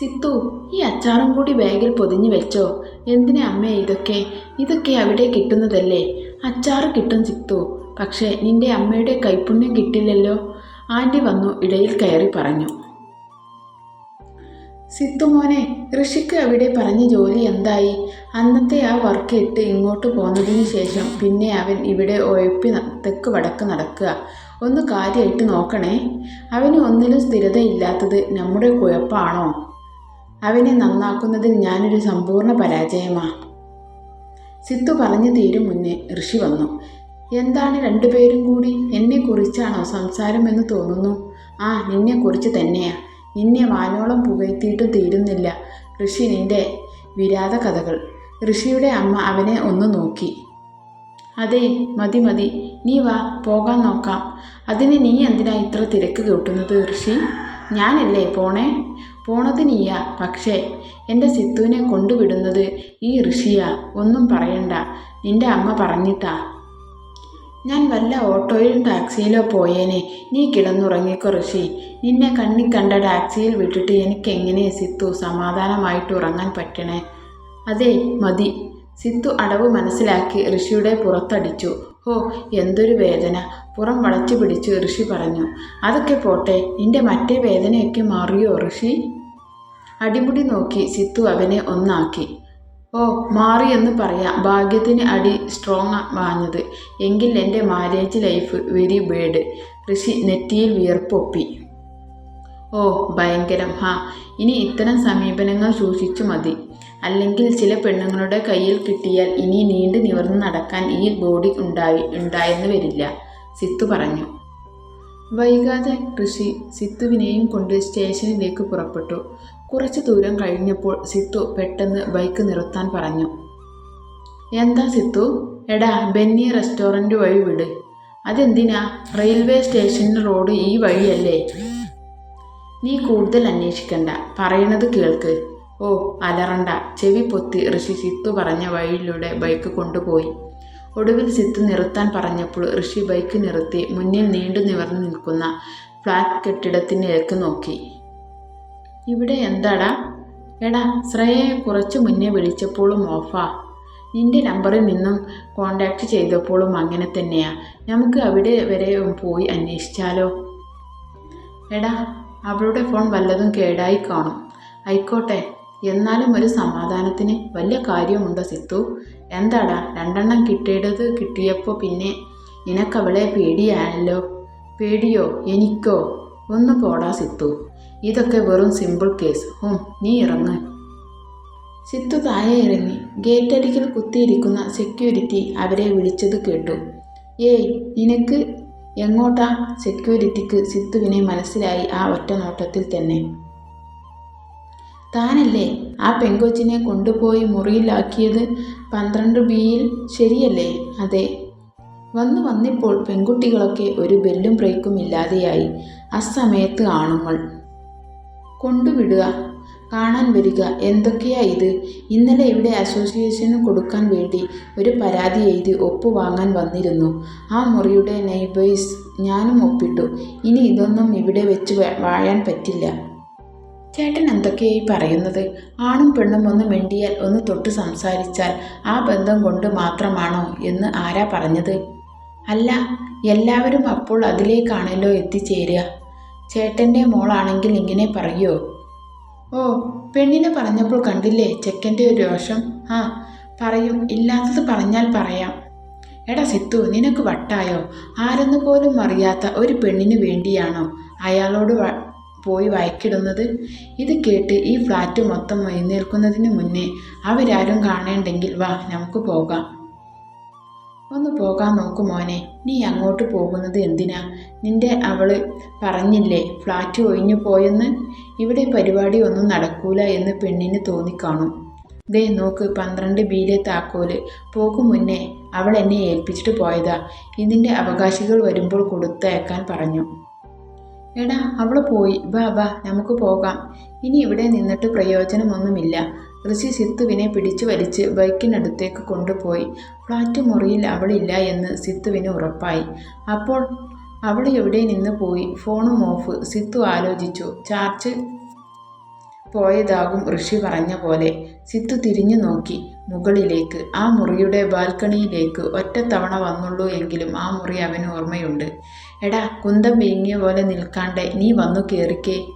സിത്തു ഈ അച്ചാറും കൂടി ബാഗിൽ പൊതിഞ്ഞു വെച്ചോ. എന്തിനാ അമ്മേ ഇതൊക്കെ? ഇതൊക്കെ അവിടെ കിട്ടുന്നതല്ലേ? അച്ചാറ് കിട്ടും സിത്തു. പക്ഷേ നിന്റെ അമ്മയുടെ കൈപ്പുണ്യം കിട്ടില്ലല്ലോ. ആന്റി വന്നു ഇടയിൽ കയറി പറഞ്ഞു. സിത്തു മോനെ ഋഷിക്ക് അവിടെ പറഞ്ഞ ജോലി എന്തായി? അന്നത്തെ ആ വർക്ക് ഇട്ട് ഇങ്ങോട്ട് പോന്നതിന് ശേഷം പിന്നെ അവൻ ഇവിടെ ഒഴപ്പി തെക്ക് വടക്ക് നടക്കുക. ഒന്ന് കാര്യമായിട്ട് നോക്കണേ. അവന് ഒന്നിലും സ്ഥിരതയില്ലാത്തത് നമ്മുടെ കുഴപ്പമാണോ അവനെ നന്നാക്കുന്നതിൽ ഞാനൊരു സമ്പൂർണ പരാജയമാ. സിത്തു പറഞ്ഞു തീരും മുന്നേ ഋഷി വന്നു. എന്താണ് രണ്ടുപേരും കൂടി? എന്നെക്കുറിച്ചാണോ സംസാരമെന്ന് തോന്നുന്നു? ആ നിന്നെക്കുറിച്ച് തന്നെയാ. നിന്നെ വാനോളം പുകഴ്ത്തിയിട്ടും തീരുന്നില്ല. ഋഷി നിന്റെ വിരാത കഥകൾ. ഋഷിയുടെ അമ്മ അവനെ ഒന്ന് നോക്കി. അതെ മതി മതി. നീ വാ പോകാൻ നോക്കാം. അതിന് നീ എന്തിനാ ഇത്ര തിരക്ക് കൂട്ടുന്നത് ഋഷി? ഞാനല്ലേ പോണേ? പോണത് നീയാ പക്ഷേ എന്റെ സിത്തുവിനെ കൊണ്ടുവിടുന്നത് ഈ ഋഷിയാ ഒന്നും പറയണ്ട. നിന്റെ അമ്മ പറഞ്ഞിട്ടാ ഞാൻ വല്ല ഓട്ടോയിലും ടാക്സിയിലോ പോയേനെ. നീ കിടന്നുറങ്ങിക്കോ ഋഷി. നിന്നെ കണ്ണി കണ്ട ടാക്സിയിൽ വിട്ടിട്ട് എനിക്ക് എങ്ങനെ സിത്തു സമാധാനമായിട്ട് ഉറങ്ങാൻ പറ്റണേ? അതെ മതി. സിത്തു അടവ് മനസ്സിലാക്കി ഋഷിയുടെ പുറത്തടിച്ചു. ഓ എന്തൊരു വേദന. പുറം വളച്ചു പിടിച്ച് ഋഷി പറഞ്ഞു. അതൊക്കെ പോട്ടെ നിന്റെ മറ്റേ വേദനയൊക്കെ മാറിയോ ഋഷി? അടിമുടി നോക്കി സിത്തു അവനെ ഒന്നാക്കി. ഓ മാറി എന്ന് പറയാം. ഭാഗ്യത്തിന് അടി സ്ട്രോങ് വാഞ്ഞത്. എങ്കിൽ എന്റെ marriage life very bad. Rishi നെറ്റിയിൽ വിയർപ്പൊപ്പി. ഓ ഭയങ്കരം. ഹാ ഇനി ഇത്തരം സമീപനങ്ങൾ സൂക്ഷിച്ചു മതി. അല്ലെങ്കിൽ ചില പെണ്ണുങ്ങളുടെ കയ്യിൽ കിട്ടിയാൽ ഇനി നീണ്ടു നിവർന്ന് നടക്കാൻ ഈ ബോഡി ഉണ്ടായി ഉണ്ടായെന്ന് വരില്ല സിത്തു പറഞ്ഞു. വൈകാതെ ഋഷി സിത്തുവിനെയും കൊണ്ട് സ്റ്റേഷനിലേക്ക് പുറപ്പെട്ടു. കുറച്ചു ദൂരം കഴിഞ്ഞപ്പോൾ സിത്തു പെട്ടെന്ന് ബൈക്ക് നിർത്താൻ പറഞ്ഞു. എന്താ സിത്തു? എടാ ബെന്നി റെസ്റ്റോറന്റ് വഴി വിട്. അതെന്തിനാ? റെയിൽവേ സ്റ്റേഷൻ റോഡ് ഈ വഴിയല്ലേ? നീ കൂടുതൽ അന്വേഷിക്കണ്ട. പറയണത് കേൾക്ക്. ഓ അലറണ്ട. ചെവി പൊത്തി ഋഷി സിത്തു പറഞ്ഞ വഴിയിലൂടെ ബൈക്ക് കൊണ്ടുപോയി. ഒടുവിൽ സിത്തു നിർത്താൻ പറഞ്ഞപ്പോൾ ഋഷി ബൈക്ക് നിർത്തി മുന്നിൽ നീണ്ടു നിവർന്നു നിൽക്കുന്ന ഫ്ലാറ്റ് കെട്ടിടത്തിലേക്ക് നോക്കി. ഇവിടെ എന്താടാ? എടാ ശ്രേയയെ കുറച്ച് മുന്നേ വിളിച്ചപ്പോഴും ഓഫാ. നിന്റെ നമ്പറിൽ നിന്നും കോണ്ടാക്ട് ചെയ്തപ്പോഴും അങ്ങനെ തന്നെയാ. നമുക്ക് അവിടെ വരെ പോയി അന്വേഷിച്ചാലോ? എടാ അവളുടെ ഫോൺ വല്ലതും കേടായി കാണും. ആയിക്കോട്ടെ. എന്നാലും ഒരു സമാധാനത്തിന് വലിയ കാര്യമുണ്ടോ സിത്തു എന്താടാ രണ്ടെണ്ണം കിട്ടിയിടത് കിട്ടിയപ്പോൾ പിന്നെ നിനക്കവളെ പേടിയാണല്ലോ പേടിയോ? എനിക്കോ? ഒന്ന് പോടാ സിത്തു ഇതൊക്കെ വെറും സിമ്പിൾ കേസ് ഹും നീ ഇറങ്ങ്. സിത്തു താഴെ ഇറങ്ങി. ഗേറ്റരികിൽ കുത്തിയിരിക്കുന്ന സെക്യൂരിറ്റി അവരെ വിളിച്ചത് കേട്ടു. ഏയ് നിനക്ക് എങ്ങോട്ടാ സെക്യൂരിറ്റിക്ക് സിത്തുവിനെ മനസ്സിലായി ആ ഒറ്റ നോട്ടത്തിൽ തന്നെ. താനല്ലേ ആ പെങ്കൊച്ചിനെ കൊണ്ടുപോയി മുറിയിലാക്കിയത്? പന്ത്രണ്ട് ബിയിൽ ശരിയല്ലേ? അതെ. വന്നു വന്നിപ്പോൾ പെൺകുട്ടികളൊക്കെ ഒരു ബെല്ലും ബ്രേക്കും ഇല്ലാതെയായി. അസമയത്ത് ആണുങ്ങൾ. കൊണ്ടുവിടുക. കാണാൻ വരിക. എന്തൊക്കെയാ ഇത്? ഇന്നലെ ഇവിടെ അസോസിയേഷന് കൊടുക്കാൻ വേണ്ടി ഒരു പരാതി എഴുതി ഒപ്പ് വാങ്ങാൻ വന്നിരുന്നു. ആ മുറിയുടെ നെയ്ബേഴ്സ് ഞാനും ഒപ്പിട്ടു. ഇനി ഇതൊന്നും ഇവിടെ വെച്ച് വാഴാൻ പറ്റില്ല. ചേട്ടൻ എന്തൊക്കെയായി പറയുന്നത്? ആണും പെണ്ണും ഒന്ന് മിണ്ടിയാൽ ഒന്ന് തൊട്ട് സംസാരിച്ചാൽ ആ ബന്ധം കൊണ്ട് മാത്രമാണോ എന്ന് ആരാ പറഞ്ഞത്? അല്ല എല്ലാവരും അപ്പോൾ അതിലേക്കാണല്ലോ എത്തിച്ചേരുക. ചേട്ടന്റെ മോളാണെങ്കിൽ ഇങ്ങനെ പറയോ? ഓ പെണ്ണിനെ പറഞ്ഞപ്പോൾ കണ്ടില്ലേ ചെക്കന്റെ ഒരു രോഷം? ആ പറയും. ഇല്ലാത്തത് പറഞ്ഞാൽ പറയാം. എടാ സിത്തു നിനക്ക് വട്ടായോ? ആരെന്ന് പോലും അറിയാത്ത ഒരു പെണ്ണിന് വേണ്ടിയാണോ അയാളോട് പോയി വയക്കിടുന്നത്. ഇത് കേട്ട് ഈ ഫ്ലാറ്റ് മൊത്തം എഴുന്നേൽക്കുന്നതിന് മുന്നേ അവരാരും കാണേണ്ടെങ്കിൽ വാ നമുക്ക് പോകാം. ഒന്ന് പോകാൻ നോക്കു മോനെ നീ അങ്ങോട്ട് പോകുന്നത് എന്തിനാ? നിന്റെ അവൾ പറഞ്ഞില്ലേ ഫ്ലാറ്റ് ഒഴിഞ്ഞു പോയെന്ന്? ഇവിടെ പരിപാടി ഒന്നും നടക്കൂല എന്ന് പെണ്ണിന് തോന്നിക്കാണും. ദേ നോക്ക് പന്ത്രണ്ട് ബിയിലെ താക്കോൽ. പോകും മുന്നേ അവൾ എന്നെ ഏൽപ്പിച്ചിട്ട് പോയതാ. ഇതിന്റെ അവകാശികൾ വരുമ്പോൾ കൊടുത്തയക്കാൻ പറഞ്ഞു. എടാ അവൾ പോയി. ബാ ബാ നമുക്ക് പോകാം. ഇനി ഇവിടെ നിന്നിട്ട് പ്രയോജനമൊന്നുമില്ല. ഋഷി സിത്തുവിനെ പിടിച്ചു വലിച്ച് ബൈക്കിനടുത്തേക്ക് കൊണ്ടുപോയി. ഫ്ലാറ്റ് മുറിയിൽ അവളില്ല എന്ന് സിത്തുവിന് ഉറപ്പായി. അപ്പോൾ അവൾ എവിടെ നിന്ന് പോയി? ഫോണും ഓഫ്. സിത്തു ആലോചിച്ചു. ചാർജ് പോയതാകും ഋഷി പറഞ്ഞ പോലെ. സിത്തു തിരിഞ്ഞു നോക്കി മുകളിലേക്ക്. ആ മുറിയുടെ ബാൽക്കണിയിലേക്ക് ഒറ്റത്തവണ വന്നുള്ളൂ എങ്കിലും ആ മുറി അവന് ഓർമ്മയുണ്ട്. എടാ കുന്തം വീങ്ങിയ പോലെ നിൽക്കാണ്ട് നീ വന്നു കയറിക്കേ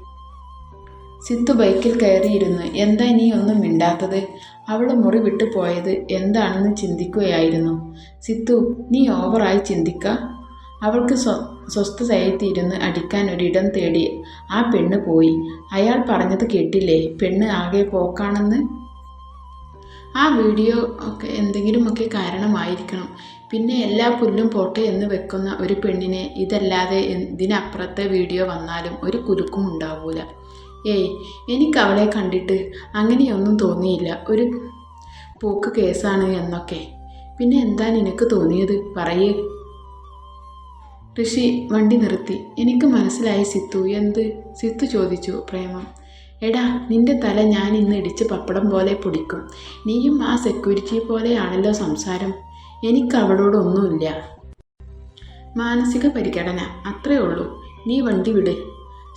സിത്തു ബൈക്കിൽ കയറിയിരുന്നു. എന്താ നീ ഒന്നും മിണ്ടാത്തത്? അവൾ മുറി വിട്ടു പോയത് എന്താണെന്ന് ചിന്തിക്കുകയായിരുന്നു. സിത്തു നീ ഓവറായി ചിന്തിക്ക. അവൾക്ക് സ്വ സ്വസ്ഥതയെത്തിയിരുന്ന് അടിക്കാൻ ഒരിടം തേടി ആ പെണ്ണ് പോയി. അയാൾ പറഞ്ഞത് കേട്ടില്ലേ? പെണ്ണ് ആകെ പോക്കാണെന്ന്? ആ വീഡിയോ ഒക്കെ എന്തെങ്കിലുമൊക്കെ കാരണമായിരിക്കണം. പിന്നെ എല്ലാ പുല്ലും പോട്ടെ എന്ന് വെക്കുന്ന ഒരു പെണ്ണിനെ ഇതല്ലാതെ ഇതിനപ്പുറത്തെ വീഡിയോ വന്നാലും ഒരു കുലുക്കും ഉണ്ടാവൂല. ഏയ് എനിക്ക് അവളെ കണ്ടിട്ട് അങ്ങനെയൊന്നും തോന്നിയില്ല. ഒരു പോക്ക് കേസാണ് എന്നൊക്കെ. പിന്നെ എന്താ നിനക്ക് തോന്നിയത്? പറയേ. ഋഷി വണ്ടി നിർത്തി. എനിക്ക് മനസ്സിലായി സിത്തു. എന്ത്? സിത്തു ചോദിച്ചു പ്രേമം. എടാ നിന്റെ തല ഞാൻ ഇന്ന് ഇടിച്ച് പപ്പടം പോലെ പൊടിക്കും. നീയും ആ സെക്യൂരിറ്റി പോലെയാണല്ലോ സംസാരം. എനിക്ക് അവളോടൊന്നുമില്ല മാനസിക പരിഗണന അത്രേ ഉള്ളൂ. നീ വണ്ടി വിട്.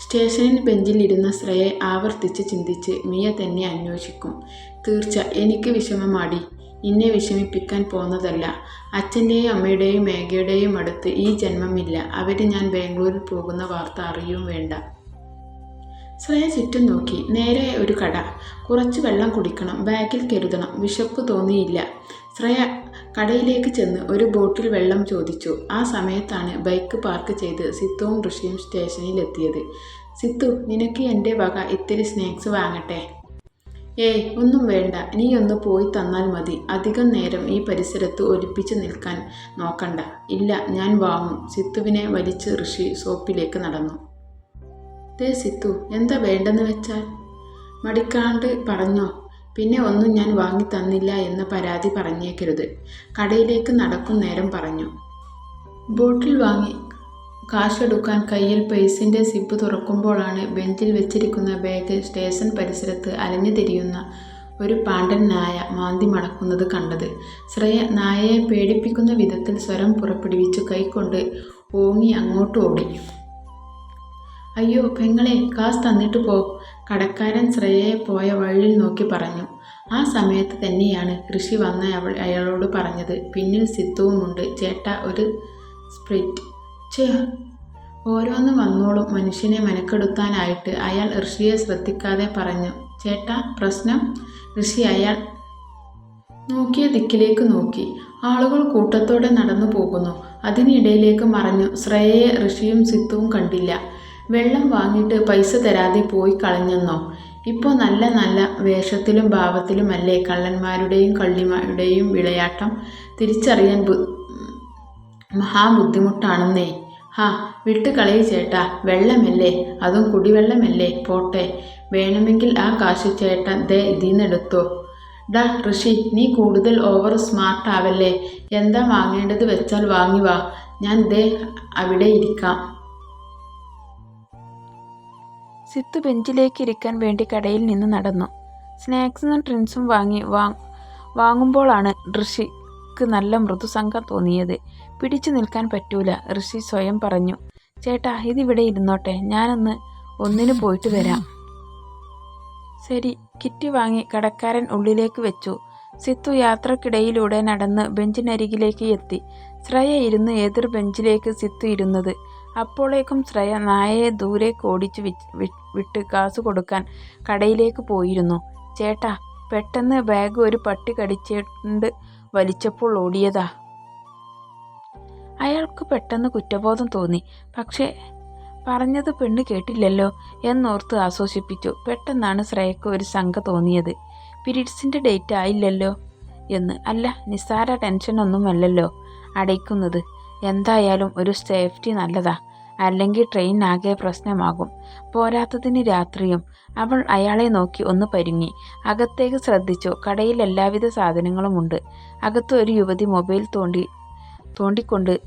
സ്റ്റേഷനിൽ ബെഞ്ചിലിരുന്ന ശ്രയെ ആവർത്തിച്ച് ചിന്തിച്ച് മിയ തന്നെ അന്വേഷിക്കും. തീർച്ച എനിക്ക് വിഷമമാടി. നിന്നെ വിഷമിപ്പിക്കാൻ പോകുന്നതല്ല അച്ഛന്റെയും അമ്മയുടെയും മേഘയുടെയും അടുത്ത് ഈ ജന്മമില്ല. അവർ ഞാൻ ബാംഗ്ലൂരിൽ പോകുന്ന വാർത്ത അറിയും വേണ്ട. ശ്രേയ ചുറ്റും നോക്കി. നേരെ ഒരു കട. കുറച്ച് വെള്ളം കുടിക്കണം. ബാഗിൽ കരുതണം. വിശപ്പ് തോന്നിയില്ല. ശ്രേയ കടയിലേക്ക് ചെന്ന് ഒരു ബോട്ടിൽ വെള്ളം ചോദിച്ചു. ആ സമയത്താണ് ബൈക്ക് പാർക്ക് ചെയ്ത് സിത്തുവും ഋഷിയും സ്റ്റേഷനിൽ എത്തിയത് സിത്തു നിനക്ക് എന്റെ വക ഇത്തിരി സ്നാക്സ് വാങ്ങട്ടെ? ഏയ് ഒന്നും വേണ്ട. നീ ഒന്ന് പോയി തന്നാൽ മതി. അധികം നേരം ഈ പരിസരത്ത് ഒലിപ്പിച്ച് നിൽക്കാൻ നോക്കണ്ട. ഇല്ല ഞാൻ വാങ്ങും. സിത്തുവിനെ വലിച്ച് ഋഷി സോപ്പിലേക്ക് നടന്നു. ദേ സിത്തു എന്താ വേണ്ടെന്ന് വെച്ചാൽ? മടിക്കാണ്ട് പറഞ്ഞോ. പിന്നെ ഒന്നും ഞാൻ വാങ്ങി തന്നില്ല എന്ന പരാതി പറഞ്ഞേക്കരുത്. കടയിലേക്ക് നടക്കും നേരം പറഞ്ഞു. ബോട്ടിൽ വാങ്ങി കാശെടുക്കാൻ കയ്യിൽ പേഴ്സിന്റെ സിപ്പ് തുറക്കുമ്പോഴാണ് ബെഞ്ചിൽ വെച്ചിരിക്കുന്ന ബാഗ് സ്റ്റേഷൻ പരിസരത്ത് അലഞ്ഞു തിരിയുന്ന ഒരു പാണ്ഡൻ നായ മാന്തി മണക്കുന്നത് കണ്ടത്. ശ്രേയ നായയെ പേടിപ്പിക്കുന്ന വിധത്തിൽ സ്വരം പുറപ്പെടുവിച്ച് കൈക്കൊണ്ട് ഓങ്ങി അങ്ങോട്ട് ഓടി. അയ്യോ പെങ്ങളെ കാശ് തന്നിട്ട് പോ. കടക്കാരൻ ശ്രേയയെ പോയ വഴിയിൽ നോക്കി പറഞ്ഞു. ആ സമയത്ത് തന്നെയാണ് കൃഷി വന്ന അവൾ അയാളോട് പറഞ്ഞത്. പിന്നിൽ സിത്തുവുമുണ്ട് ചേട്ട ഒരു സ്പ്രിറ്റ്. ചേ ഓരോന്ന് വന്നോളും. മനുഷ്യനെ മനക്കെടുത്താനായിട്ട് അയാൾ ഋഷിയെ ശ്രദ്ധിക്കാതെ പറഞ്ഞു. ചേട്ടാ പ്രശ്നം? ഋഷി അയാൾ നോക്കിയ ദിക്കിലേക്ക് നോക്കി. ആളുകൾ കൂട്ടത്തോടെ നടന്നു പോകുന്നു അതിനിടയിലേക്ക് മറഞ്ഞു. ശ്രേയയെ ഋഷിയും സിത്തുവും കണ്ടില്ല. വെള്ളം വാങ്ങിയിട്ട് പൈസ തരാതെ പോയി കളഞ്ഞെന്നോ? ഇപ്പോൾ നല്ല നല്ല വേഷത്തിലും ഭാവത്തിലുമല്ലേ കള്ളന്മാരുടെയും കള്ളിമാരുടെയും വിളയാട്ടം? തിരിച്ചറിയാൻ ബു മഹാബുദ്ധിമുട്ടാണെന്നേ. ഹാ വിട്ട് കളയി ചേട്ടാ. വെള്ളമല്ലേ? അതും കുടിവെള്ളമല്ലേ? പോട്ടെ. വേണമെങ്കിൽ ആ കാശ് ചേട്ടൻ ദേ ഇതിന്നെടുത്തോ. ഡാ ഋഷി നീ കൂടുതൽ ഓവർ സ്മാർട്ട് ആവല്ലേ എന്താ വാങ്ങേണ്ടത് വെച്ചാൽ വാങ്ങി വാ. ഞാൻ ദേ അവിടെ ഇരിക്കാം. സിത്തു ബെഞ്ചിലേക്ക് ഇരിക്കാൻ വേണ്ടി കടയിൽ നിന്ന് നടന്നു. സ്നാക്സും ഡ്രിങ്ക്സും വാങ്ങി വാങ്ങുമ്പോഴാണ് ഋഷിക്ക് നല്ല മൃദുസംഘം തോന്നിയത്. പിടിച്ചു നിൽക്കാൻ പറ്റൂല ഋഷി സ്വയം പറഞ്ഞു. ചേട്ടാ ഇതിവിടെ ഇരുന്നോട്ടെ ഞാനൊന്ന് ഒന്നിന് പോയിട്ട് വരാം. ശരി കിറ്റ് വാങ്ങി കടക്കാരൻ ഉള്ളിലേക്ക് വെച്ചു. സിത്തു യാത്രക്കിടയിലൂടെ നടന്ന് ബെഞ്ചിനരികിലേക്ക് എത്തി. ശ്രയ ഇരുന്ന് എതിർ ബെഞ്ചിലേക്ക് സിത്തു ഇരുന്നത്. അപ്പോഴേക്കും ശ്രേയ നായയെ ദൂരേക്ക് ഓടിച്ചു വിട്ട് കാസ് കൊടുക്കാൻ കടയിലേക്ക് പോയിരുന്നു. ചേട്ടാ പെട്ടെന്ന് ബാഗ് ഒരു പട്ടി കടിച്ചിട്ട് വലിച്ചപ്പോൾ ഓടിയതാ. അയാൾക്ക് പെട്ടെന്ന് കുറ്റബോധം തോന്നി. പക്ഷേ പറഞ്ഞത് പെണ്ണ് കേട്ടില്ലല്ലോ എന്നോർത്ത് ആശ്വസിപ്പിച്ചു. പെട്ടെന്നാണ് ശ്രേയക്ക് ഒരു സംഘ തോന്നിയത്. പീരീഡ്സിന്റെ ഡേറ്റ് ആയില്ലല്ലോ എന്ന്. അല്ല നിസ്സാര ടെൻഷനൊന്നുമല്ലല്ലോ അടയ്ക്കുന്നത്. എന്തായാലും ഒരു സേഫ്റ്റി നല്ലതാ. അല്ലെങ്കിൽ ട്രെയിൻ പ്രശ്നമാകും. പോരാത്തതിന് രാത്രിയും അവൾ അയാളെ നോക്കി ഒന്ന് പരുങ്ങി. അകത്തേക്ക് ശ്രദ്ധിച്ചു. കടയിൽ എല്ലാവിധ സാധനങ്ങളുമുണ്ട് അകത്ത് ഒരു യുവതി മൊബൈൽ തോണ്ടി തോണ്ടിക്കൊണ്ട്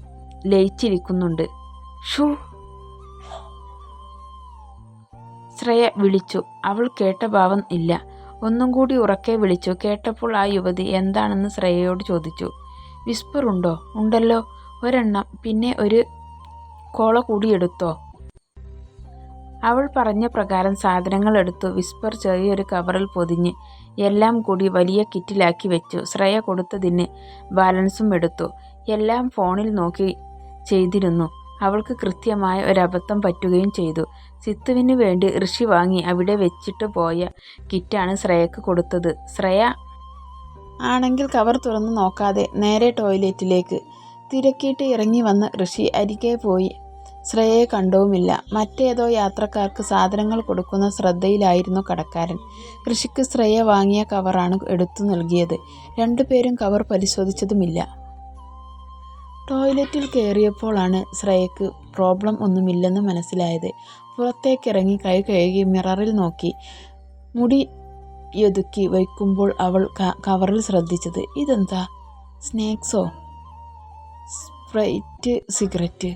ലയിച്ചിരിക്കുന്നുണ്ട്. ഷൂ. ശ്രേയ വിളിച്ചു. അവൾ കേട്ട ഭാവം ഇല്ല. ഒന്നും കൂടി ഉറക്കെ വിളിച്ചു. കേട്ടപ്പോൾ ആ യുവതി എന്താണെന്ന് ശ്രേയയോട് ചോദിച്ചു. വിസ്പർ ഉണ്ടോ? ഉണ്ടല്ലോ. ഒരെണ്ണം പിന്നെ ഒരു കോള കൂടി എടുത്തോ? അവൾ പറഞ്ഞ പ്രകാരം സാധനങ്ങൾ എടുത്തു. വിസ്പർ ചെറിയൊരു കവറിൽ പൊതിഞ്ഞ് എല്ലാം കൂടി വലിയ കിറ്റിലാക്കി വെച്ചു. ശ്രേയ കൊടുത്തതിന് ബാലൻസും എടുത്തു. എല്ലാം ഫോണിൽ നോക്കി ചെയ്തിരുന്നു. അവൾക്ക് കൃത്യമായ ഒരബദ്ധം പറ്റുകയും ചെയ്തു. സിത്തുവിന് വേണ്ടി ഋഷി വാങ്ങി അവിടെ വെച്ചിട്ട് പോയ കിറ്റാണ് ശ്രേയക്ക് കൊടുത്തത്. ശ്രേയ? ആണെങ്കിൽ കവർ തുറന്ന് നോക്കാതെ നേരെ ടോയ്ലറ്റിലേക്ക് തിരക്കിയിട്ട് ഇറങ്ങി വന്ന ഋഷി അരികെ പോയി. ശ്രേയയെ കണ്ടവുമില്ല മറ്റേതോ യാത്രക്കാർക്ക് സാധനങ്ങൾ കൊടുക്കുന്ന ശ്രദ്ധയിലായിരുന്നു കടക്കാരൻ. ഋഷിക്ക് ശ്രേയ വാങ്ങിയ കവറാണ് എടുത്തു നൽകിയത്. രണ്ടുപേരും കവർ പരിശോധിച്ചതുമില്ല. ടോയ്ലറ്റിൽ കയറിയപ്പോഴാണ് ശ്രേയക്ക് പ്രോബ്ലം ഒന്നുമില്ലെന്ന് മനസ്സിലായത്. പുറത്തേക്കിറങ്ങി കൈ കഴുകി മിററിൽ നോക്കി. മുടി യൊതുക്കി വയ്ക്കുമ്പോൾ അവൾ കവറിൽ ശ്രദ്ധിച്ചത്. ഇതെന്താ? സ്നാക്സോ? Sprite cigarette.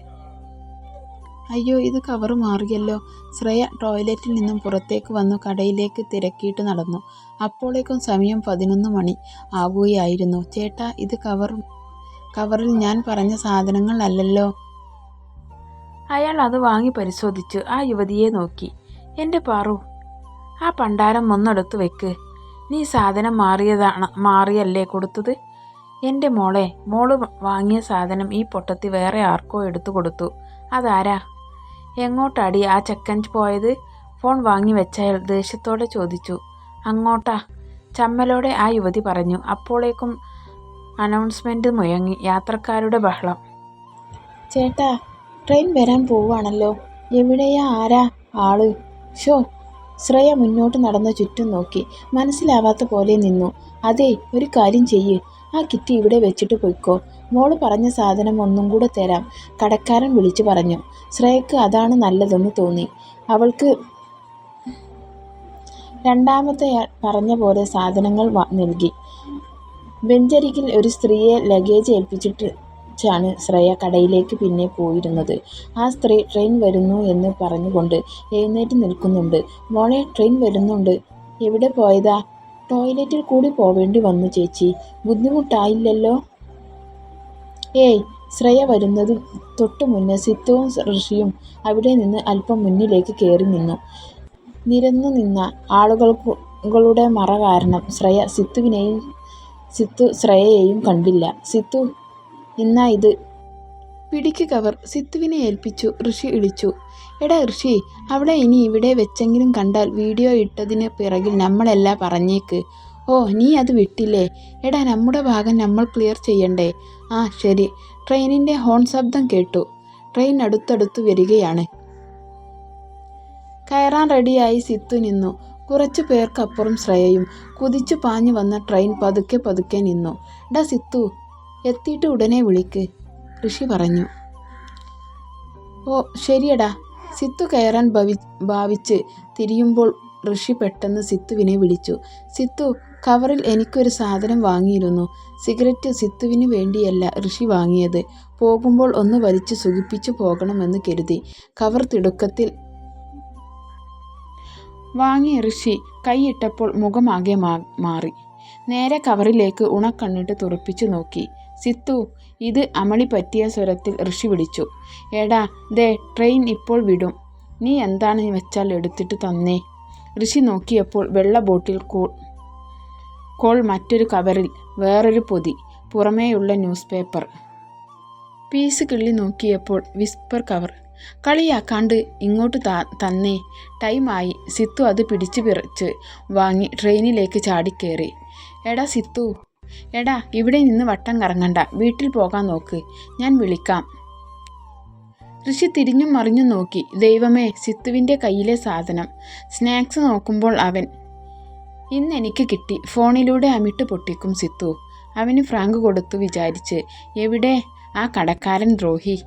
അയ്യോ ഇത് കവർ മാറിയല്ലോ. ശ്രേയ ടോയ്ലറ്റിൽ നിന്നും പുറത്തേക്ക് വന്നു കടയിലേക്ക് തിരക്കിയിട്ട് നടന്നു. അപ്പോഴേക്കും സമയം പതിനൊന്ന് മണി ആകുകയായിരുന്നു ചേട്ടാ ഇത് കവർ കവറിൽ ഞാൻ പറഞ്ഞ സാധനങ്ങൾ അല്ലല്ലോ. അയാൾ അത് വാങ്ങി പരിശോധിച്ചു. ആ യുവതിയെ നോക്കി. എന്റെ പാറു ആ പണ്ടാരം ഒന്നെടുത്ത് വെക്ക്. നീ സാധനം മാറിയതാണ് മാറിയല്ലേ കൊടുത്തത്? എന്റെ മോളെ മോൾ വാങ്ങിയ സാധനം ഈ പൊട്ടത്തി വേറെ ആർക്കോ എടുത്തു കൊടുത്തു. അതാരാ? എങ്ങോട്ടാടി ആ ചെക്കൻ പോയത്? ഫോൺ വാങ്ങി വെച്ചയാൾ ദേഷ്യത്തോടെ ചോദിച്ചു. അങ്ങോട്ടാ. ചമ്മലോടെ ആ യുവതി പറഞ്ഞു. അപ്പോഴേക്കും അനൗൺസ്മെന്റ് മുഴങ്ങി. യാത്രക്കാരുടെ ബഹളം. ചേട്ടാ ട്രെയിൻ വരാൻ പോവാണല്ലോ എവിടെയാ? ആരാ? ആൾ. ഷോ ശ്രേയ മുന്നോട്ട് നടന്ന ചുറ്റും നോക്കി. മനസ്സിലാവാത്ത പോലെ നിന്നു. അതെ ഒരു കാര്യം ചെയ്യ്. ആ കിറ്റ് ഇവിടെ വെച്ചിട്ട് പൊയ്ക്കോ. മോൾ പറഞ്ഞ സാധനം ഒന്നും കൂടെ തരാം. കടക്കാരൻ വിളിച്ചു പറഞ്ഞു. ശ്രേയക്ക് അതാണ് നല്ലതെന്ന് തോന്നി. അവൾക്ക് രണ്ടാമത്തെ പറഞ്ഞ പോലെ സാധനങ്ങൾ നൽകി. ബെഞ്ചരികിൽ ഒരു സ്ത്രീയെ ലഗേജ് ഏൽപ്പിച്ചിട്ട് ാണ് ശ്രേയ കടയിലേക്ക് പിന്നെ പോയിരുന്നത്. ആ സ്ത്രീ ട്രെയിൻ വരുന്നു എന്ന് പറഞ്ഞുകൊണ്ട് എഴുന്നേറ്റ് നിൽക്കുന്നുണ്ട്. മോളെ ട്രെയിൻ വരുന്നുണ്ട്. എവിടെ പോയതാ? ടോയ്ലറ്റിൽ കൂടി പോവേണ്ടി വന്നു ചേച്ചി. ബുദ്ധിമുട്ടായില്ലല്ലോ? ഏയ് ശ്രേയ വരുന്നതും തൊട്ടു മുന്നേ സിത്തുവും ഋഷിയും അവിടെ നിന്ന് അല്പം മുന്നിലേക്ക് കയറി നിന്നു. നിരന്നു നിന്ന ആളുകളുടെ മറ കാരണം ശ്രേയ സിത്തുവിനെയും സിത്തു ശ്രേയയെയും കണ്ടില്ല. സിത്തു ഇന്നാ ഇത്? പിടിക്ക് കവർ. സിത്തുവിനെ ഏൽപ്പിച്ചു. ഋഷി ഇളിച്ചു എടാ ഋഷി അവിടെ ഇനി ഇവിടെ വെച്ചെങ്കിലും കണ്ടാൽ വീഡിയോ ഇട്ടതിന് പിറകിൽ നമ്മളല്ല പറഞ്ഞേക്ക്. ഓ നീ അത് വിട്ടില്ലേ? എടാ നമ്മുടെ ഭാഗം നമ്മൾ ക്ലിയർ ചെയ്യണ്ടേ? ആ ശരി. ട്രെയിനിന്റെ ഹോൺ ശബ്ദം കേട്ടു. ട്രെയിൻ അടുത്തടുത്ത് വരികയാണ്. കയറാൻ റെഡിയായി സിത്തു നിന്നു. കുറച്ചു പേർക്കപ്പുറം ശ്രേയയും കുതിച്ചു പാഞ്ഞു വന്ന ട്രെയിൻ പതുക്കെ പതുക്കെ നിന്നു. ഡാ സിത്തു എത്തിയിട്ട് ഉടനെ വിളിക്ക് ഋഷി പറഞ്ഞു. ഓ ശരിയടാ. സിത്തു കയറാൻ ഭവി ഭാവിച്ച് തിരിയുമ്പോൾ ഋഷി പെട്ടെന്ന് സിത്തുവിനെ വിളിച്ചു. സിത്തു കവറിൽ എനിക്കൊരു സാധനം വാങ്ങിയിരുന്നു. സിഗരറ്റ് സിത്തുവിന് വേണ്ടിയല്ല ഋഷി വാങ്ങിയത്. പോകുമ്പോൾ ഒന്ന് വലിച്ചു സുഖിപ്പിച്ചു പോകണമെന്ന് കരുതി. കവർ തിടുക്കത്തിൽ വാങ്ങിയ ഋഷി കൈയിട്ടപ്പോൾ മുഖമാകെ മാറി. നേരെ കവറിലേക്ക് ഉണക്കണ്ണിട്ട് തുറപ്പിച്ചു നോക്കി. സിത്തു ഇത് അമളി പറ്റിയ സ്വരത്തിൽ ഋഷി വിളിച്ചു. എടാ ദേ ട്രെയിൻ ഇപ്പോൾ വിടും. നീ എന്താണ് വെച്ചാൽ എടുത്തിട്ട് തന്നേ? ഋഷി നോക്കിയപ്പോൾ വെള്ള ബോട്ടിൽ കോൾ കോൾ മറ്റൊരു കവറിൽ വേറൊരു പൊതി പുറമേയുള്ള ന്യൂസ് പേപ്പർ പീസ് കിള്ളി നോക്കിയപ്പോൾ വിസ്പർ കവർ. കളിയാക്കാണ്ട് ഇങ്ങോട്ട് തന്നേ. ടൈമായി സിത്തു അത് പിടിച്ചു പിറച്ച് വാങ്ങി ട്രെയിനിലേക്ക് ചാടിക്കേറി. എടാ സിത്തു എടാ ഇവിടെ നിന്ന് വട്ടം കറങ്ങണ്ട. വീട്ടിൽ പോകാൻ നോക്ക്. ഞാൻ വിളിക്കാം. ഋഷി തിരിഞ്ഞും മറിഞ്ഞും നോക്കി. ദൈവമേ സിത്തുവിന്റെ കയ്യിലെ സാധനം. സ്നാക്സ് നോക്കുമ്പോൾ അവൻ ഇന്ന് എനിക്ക് കിട്ടി. ഫോണിലൂടെ അമിട്ട് പൊട്ടിക്കും സിത്തു. അവന് ഫ്രാങ്ക് കൊടുത്തു വിചാരിച്ച് എവിടെ? ആ കടക്കാരൻ ദ്രോഹി.